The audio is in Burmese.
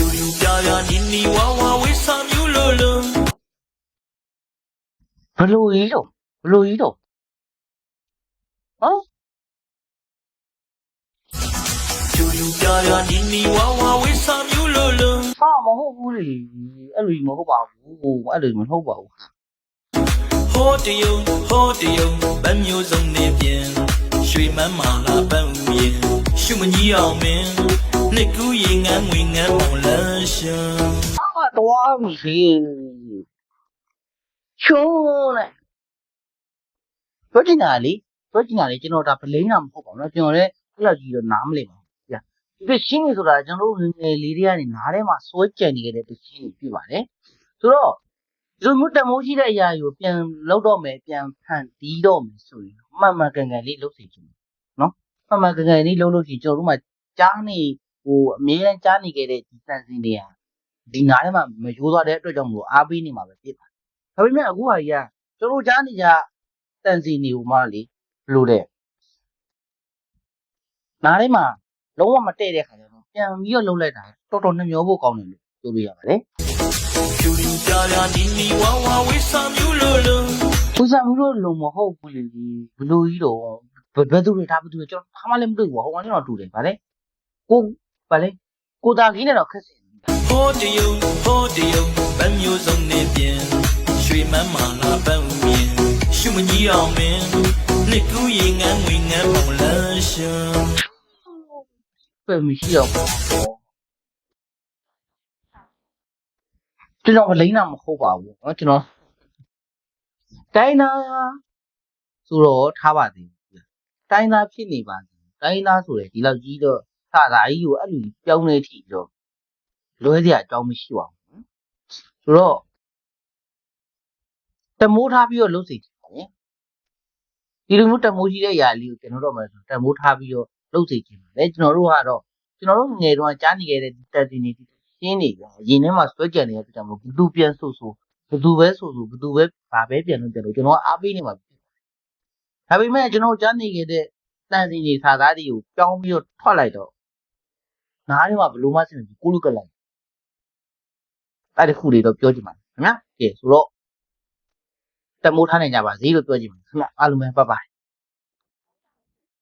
ကျူယူပြပြနီနီဝါဝါဝိဆာမျိုးလိုလိုဘလို့ကြီးတော့ဘလို့ကြီးတော့ဟမ်ကျူယူပြပြနီနီဝါဝါဝိဆာမျိုးလိုလိုဟာမဟုတ်ဘူးလေအဲ့လိုကြီးမဟုတ်ပါဘူးအဲ့လိုကြီးမဟုတ်ပါဘူးဟိုတယုံဟိုတယုံဗတ်မျိုးစုံနေပြင်ရွှေမန်းမာလာပန်းဦးရင်ရှုမကြီးအောင်မင်း နှစ်ကူးရင်ငန်းငွေငန်းပုံလန်းရှာအတော်မစီချုံးနဲ့ပြောချင်တာလေပြောချင်တာလေကျွန်တော်ဒါပလိန်းတာမဟုတ်ပါဘူးနော်ကျွန်တော်လည်းအဲ့လိုကြီးတော့နားမလည်ပါဘူးကြာဒီပရှင်းနေဆိုတာကျွန်တော်ငယ်ငယ်လေးတွေကနေနားထဲမှာစွဲကြံနေကြတဲ့ပရှင်းတွေဖြစ်ပါတယ်ဆိုတော့ဒီလိုမျိုးတမိုးရှိတဲ့အရာတွေကိုပြန်လောက်တော့မယ်ပြန်ဖန်တီးတော့မယ်ဆိုရင်မှန်မှန်ကန်ကန်လေးလုပ်စီချင်တယ်နော်မှန်မှန်ကန်ကန်လေးလုပ်လို့ရှိရင်ကျွန်တော်တို့မှကြားနေ ဟိုအမြဲတမ်းကြားနေခဲ့တဲ့ဒီစံစင်တွေကဒီနားထဲမှာမရိုးသွားတဲ့အတွက်ကြောင့်မလို့အားပေးနေမှာပဲဖြစ်ပါတယ်။ဒါပေမဲ့အခုဟာကြီးကကျွန်တော်ကြားနေကြတန်စီနေဦးမလေဘယ်လိုလဲနားထဲမှာလုံးဝမတည့်တဲ့ခါကျတော့ပြန်ပြီးတော့လှုပ်လိုက်တာတော်တော်နှမျောဖို့ကောင်းတယ်လို့ပြောလို့ရပါတယ်ကျူယူပြပြနီနီဝါဝါဝိဆာမျိုးလိုလို။ဦးစံမှုတို့လုံမဟုတ်ဘူးလေဘလို့ကြီးတော့ဘယ်ဘယ်သူတွေထားဘယ်သူတွေကျွန်တော်ခါမလည်းမတွေ့ဘူးဟိုကောင်ကျွန်တော်တူတယ်ဗါလေကို ဗါလေကိုသားလေးနဲ့တော့ခက်စင် ဟိုတယုံဟိုတယုံဗတ်မျိုးစုံနေပြင်ရွှေမန်းမာလာပန်းဦးရင်ရှုမကြီးအောင်မင်းနှစ်ကူးရင်ငန်းငွေငန်းမောင်လန်းရှင် ပဲမရှိတော့ဘူးကျွန်တော်ဗလိမ့်တာမဟုတ်ပါဘူးเนาะကျွန်တော်တိုင်းသားဆိုတော့ထားပါသေးတယ်တိုင်းသားဖြစ်နေပါစေတိုင်းသားဆိုရယ်ဒီလောက်ကြီးတော့ သာသာကြီးကိုအဲ့လိုပြောင်းနေထီတော့လွဲစရာအကြောင်းမရှိပါဘူးဆိုတော့တမိုးထားပြီးတော့လှုပ်စိတ်ချင်ပါလေဒီလိုမျိုးတမိုးကြီးတဲ့အရာလေးကိုကျွန်တော်တို့မှတမိုးထားပြီးတော့လှုပ်စိတ်ချင်ပါလေကျွန်တော်တို့ကတော့ကျွန်တော်တို့ငယ်တုန်းကကြားနေခဲ့တဲ့ဒီတက်တင်နေဒီရှင်းနေပြန်ရင်ထဲမှာစွဲကြံနေတဲ့အတွက်ကြောင့်မလို့ဘသူပြန်ဆိုဆိုဘသူပဲဆိုဆိုဘသူပဲဘာပဲပြန်လို့ပြန်လို့ကျွန်တော်ကအားပေးနေမှာဖြစ်ဒါပေမဲ့ကျွန်တော်ကြားနေခဲ့တဲ့တန်စီနေစာသားတွေကိုပြောင်းပြီးတော့ထွက်လိုက်တော့ နားထဲမှာဘလို့မှစင်ပြီးကိုလူကလိုက်အဲ့ဒီခုလေးတော့ပြောချင်ပါတယ်ခင်ဗျာကဲဆိုတော့တမိုးထားနိုင်ကြပါစေလို့ပြောချင်ပါတယ်ခင်ဗျာအားလုံးပဲဘိုင်ဘိုင်